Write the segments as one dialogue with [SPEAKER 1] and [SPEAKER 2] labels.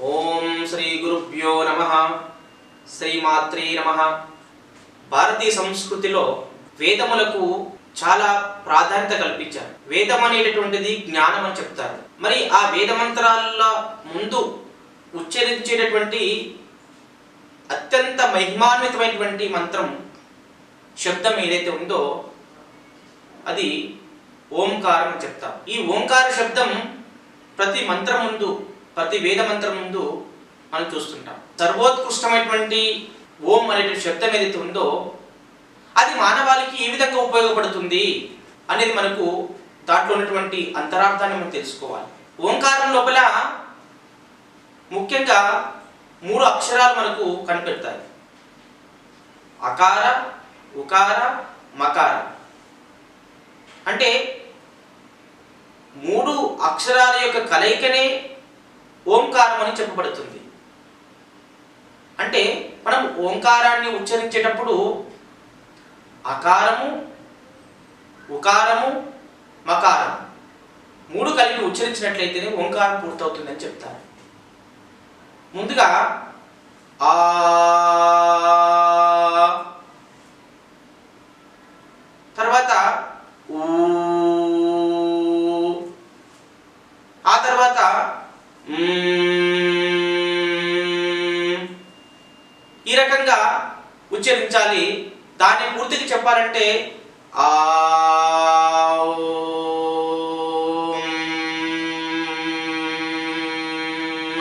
[SPEAKER 1] ఓం శ్రీ గురుభ్యో నమ. శ్రీమాత్రే నమ. భారతీయ సంస్కృతిలో వేదములకు చాలా ప్రాధాన్యత కల్పించారు. వేదం అనేటటువంటిది జ్ఞానం అని చెప్తారు. మరి ఆ వేద మంత్రాల ముందు ఉచ్చరించేటటువంటి అత్యంత మహిమాన్వితమైనటువంటి మంత్రం శబ్దం ఏదైతే ఉందో అది ఓంకారం అని చెప్తాం ఈ ఓంకార శబ్దం ప్రతి మంత్రం ముందు ప్రతి వేద మంత్రం ముందు మనం చూస్తుంటాం. సర్వోత్కృష్టమైనటువంటి ఓం అనేటువంటి శబ్దం ఏదైతే ఉందో అది మానవాళికి ఏ విధంగా ఉపయోగపడుతుంది అనేది మనకు దాంట్లో ఉన్నటువంటి అంతరార్థాన్ని మనం తెలుసుకోవాలి. ఓంకారం లోపల ముఖ్యంగా మూడు అక్షరాలు మనకు కనిపెడతాయి. అకార ఉకార మకార. అంటే మూడు అక్షరాల యొక్క కలయికనే ఓంకారం అని చెప్పబడుతుంది. అంటే మనం ఓంకారాన్ని ఉచ్చరించేటప్పుడు అకారము ఉకారము మకారం మూడు కలిపి ఉచ్చరించినట్లయితేనే ఓంకారం పూర్తవుతుందని చెప్తారు. ముందుగా ఈ రకంగా ఉచ్చరించాలి. దాన్ని పూర్తిగా చెప్పాలంటే ఆ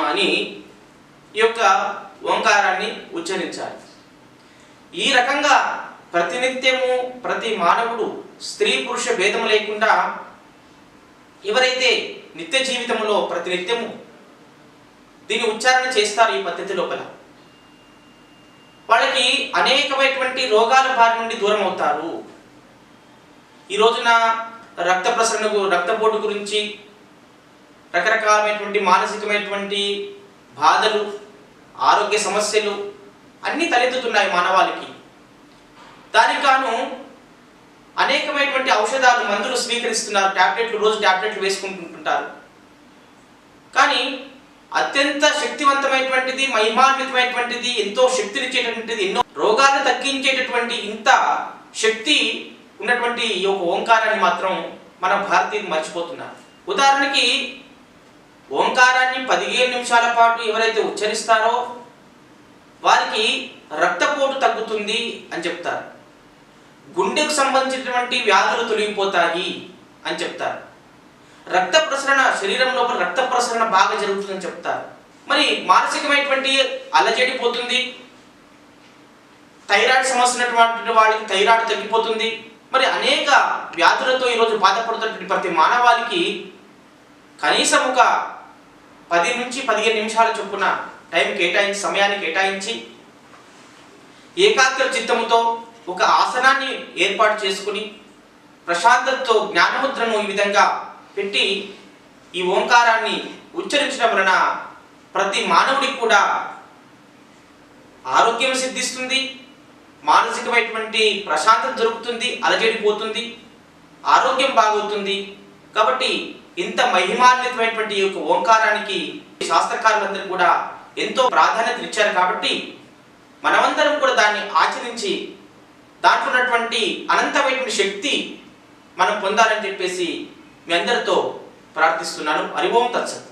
[SPEAKER 1] అని ఈ యొక్క ఓంకారాన్ని ఉచ్చరించాలి. ఈ రకంగా ప్రతినిత్యము ప్రతి మానవుడు స్త్రీ పురుష భేదం లేకుండా ఎవరైతే నిత్య జీవితంలో ప్రతినిత్యము దీన్ని ఉచ్చారణ చేస్తారు ఈ పద్ధతి లోపల. వాళ్ళకి అనేకమైనటువంటి రోగాల బారి నుండి దూరం అవుతారు ఈ రోజున రక్త ప్రసరణ రక్తపోటు గురించి రకరకాలమైనటువంటి మానసికమైనటువంటి బాధలు ఆరోగ్య సమస్యలు అన్నీ తలెత్తుతున్నాయి మానవాళికి. దానికి గాను అనేకమైనటువంటి ఔషధాలు మందులు స్వీకరిస్తున్నారు. టాబ్లెట్లు రోజు ట్యాబ్లెట్లు వేసుకుంటుంటారు. కానీ అత్యంత శక్తివంతమైనటువంటిది మహిమాన్వితమైనటువంటిది ఎంతో శక్తినిచ్చేటటువంటిది ఎన్నో రోగాలను తగ్గించేటటువంటి ఇంత శక్తి ఉన్నటువంటి ఈ యొక్క ఓంకారాన్ని మాత్రం మన భారతీయులు మర్చిపోతున్నారు. ఉదాహరణకి ఓంకారాన్ని పదిహేను నిమిషాల పాటు ఎవరైతే ఉచ్చరిస్తారో వారికి రక్తపోటు తగ్గుతుంది అని చెప్తారు. గుండెకు సంబంధించినటువంటి వ్యాధులు తొలగిపోతాయి అని చెప్తారు. రక్త ప్రసరణ శరీరం లోపల రక్త ప్రసరణ బాగా జరుగుతుందని చెప్తారు. మరి మానసికమైనటువంటి అలజడి పోతుంది. థైరాయిడ్ సమస్య ఉన్నటువంటి వాళ్ళకి థైరాయిడ్ తగ్గిపోతుంది. మరి అనేక వ్యాధులతో ఈరోజు బాధపడుతున్నటువంటి ప్రతి మానవాళికి కనీసం ఒక పది నుంచి పదిహేను నిమిషాల చొప్పున టైం కేటాయించి సమయాన్ని కేటాయించి ఏకాగ్ర చిత్తముతో ఒక ఆసనాన్ని ఏర్పాటు చేసుకుని ప్రశాంతతతో జ్ఞానముద్రను ఈ విధంగా పెట్టి ఈ ఓంకారాన్ని ఉచ్చరించడం వలన ప్రతి మానవుడికి కూడా ఆరోగ్యం సిద్ధిస్తుంది మానసికమైనటువంటి ప్రశాంతత దొరుకుతుంది అలజడిపోతుంది ఆరోగ్యం బాగవుతుంది. కాబట్టి ఇంత మహిమాన్వితమైనటువంటి ఈ యొక్క ఓంకారానికి శాస్త్రకారులందరూ కూడా ఎంతో ప్రాధాన్యత ఇచ్చారు కాబట్టి మనమందరం కూడా దాన్ని ఆచరించి దాంట్లో ఉన్నటువంటి అనంతమైనటువంటి శక్తి మనం పొందాలని చెప్పేసి మీ అందరితో ప్రార్థిస్తున్నాను. హరి తత్సత్.